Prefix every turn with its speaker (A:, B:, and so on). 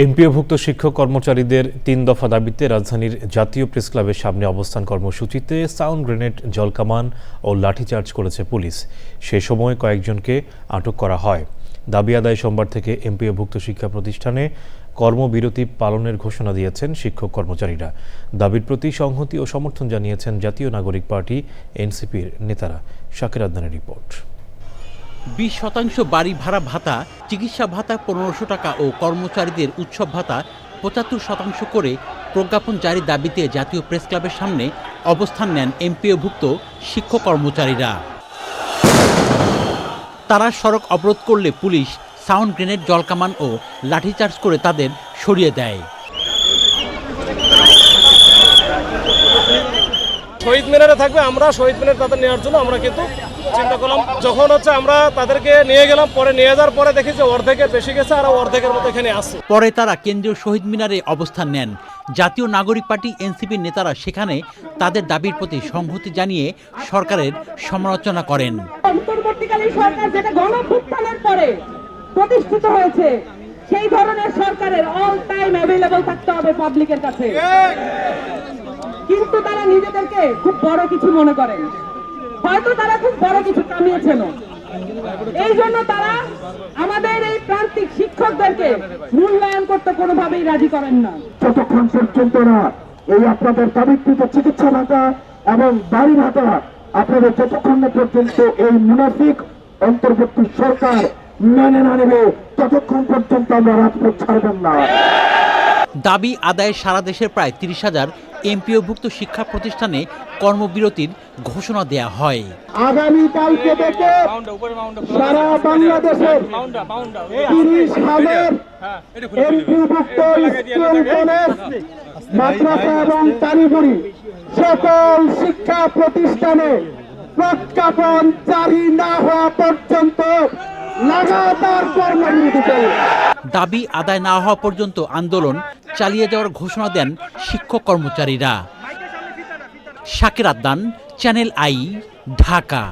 A: এমপিওভুক্ত শিক্ষক কর্মচারীদের তিন দফা দাবিতে রাজধানীর জাতীয় প্রেস ক্লাবের সামনে অবস্থান কর্মসূচিতে সাউন্ড গ্রেনেড, জলকামান ও লাঠিচার্জ করেছে পুলিশ। সে সময় কয়েকজনকে আটক করা হয়। দাবি আদায় সোমবার থেকে এমপিওভুক্ত শিক্ষা প্রতিষ্ঠানে কর্মবিরতি পালনের ঘোষণা দিয়েছেন শিক্ষক কর্মচারীরা। দাবির প্রতি সংহতি ও সমর্থন জানিয়েছেন জাতীয় নাগরিক পার্টি, এনসিপির নেতারা। শাকের আদনানের রিপোর্ট।
B: বিশ শতাংশ বাড়ি ভাড়া ভাতা, চিকিৎসা ভাতা পনেরোশো টাকা ও কর্মচারীদের উৎসব ভাতা পঁচাত্তর শতাংশ করে প্রজ্ঞাপন জারির দাবিতে জাতীয় প্রেস ক্লাবের সামনে অবস্থান নেন এমপিওভুক্ত শিক্ষক কর্মচারীরা। তারা সড়ক অবরোধ করলে পুলিশ সাউন্ড গ্রেনেড জলকামান ও লাঠিচার্জ করে তাদের সরিয়ে দেয়।
C: শহীদ মিনারে থাকবে আমরা শহীদ মিনার তাদের নেওয়ার জন্য আমরা কিন্তু চিন্তা করলাম। যখন হচ্ছে আমরা তাদেরকে নিয়ে গেলাম পরে নিয়ে যাওয়ার পরে দেখি যে অর্ধেকের বেশি গেছে আর অর্ধেকের মতো এখানে আছে।
B: পরে তারা কেন্দ্রীয় শহীদ মিনারে অবস্থান নেন। জাতীয় নাগরিক পার্টি এনসিপির নেতারা সেখানে তাদের দাবির প্রতি সংহতি জানিয়ে সরকারের সমালোচনা করেন।
D: অন্তর্বর্তীকালীন সরকার যেটা গণভুত্থানের পরে প্রতিষ্ঠিত হয়েছে সেই ধরনের সরকারের অল টাইম অ্যাভেলেবল থাকতে হবে পাবলিকের কাছে। কিন্তু তারা নিজেদেরকে খুব বড় কিছু মনে করেন হয়তো তারা খুব বড় কিছু কামিয়েছেন। এই জন্য তারা আমাদের এই প্রান্তিক শিক্ষকদেরকে মূল্যায়ন করতে কোনোভাবেই রাজি করেন না।
E: যতক্ষণ পর্যন্ত না এই আপনাদের দাবিকৃত চিকিৎসা ভাতা এবং বাড়ি ভাতা আপনাদের যতক্ষণ না পর্যন্ত এই মুনাফিক অন্তর্বর্তী সরকার মেনে না নেবে, ততক্ষণ পর্যন্ত আমরা রাজপথ ছাড়বেন না।
B: দাবি আদায়ে সারা দেশের প্রায় তিরিশ হাজার এমপিওভুক্ত শিক্ষা প্রতিষ্ঠানে কর্মবিরতির ঘোষণা দেয়া হয়।
E: আগামী কালকে থেকে সারা বাংলাদেশের তিরিশ হাজার এমপিভুক্ত স্কুল কলেজ মাদ্রাসা এবং কারিগরি সকল শিক্ষা প্রতিষ্ঠানে প্রজ্ঞাপন জারি না হওয়া পর্যন্ত লাগাতার কর্মবিরতি চলবে
B: দাবি আদায় না হওয়া পর্যন্ত আন্দোলন চালিয়ে যাওয়ার ঘোষণা দেন শিক্ষক কর্মচারীরা। শাকের আদান চ্যানেল আই ঢাকা।